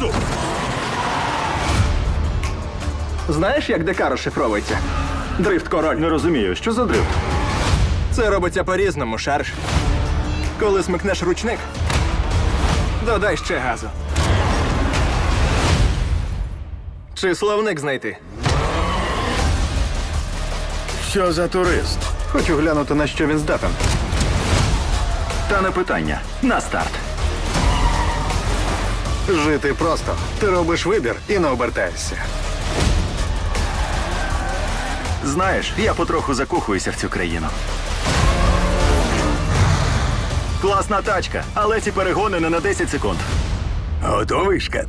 газу! Знаєш, як ДК розшифровується? Дрифт король. Не розумію, що за дрифт? Це робиться по-різному, шарш. Коли смикнеш ручник, додай ще газу. Чи словник знайти? Що за турист? Хочу глянути, на що він здатен. Та не питання. На старт. Жити просто. Ти робиш вибір і не обертаєшся. Знаєш, я потроху закохуюся в цю країну. Класна тачка, але ці перегони не на 10 секунд. Готовий, шкет?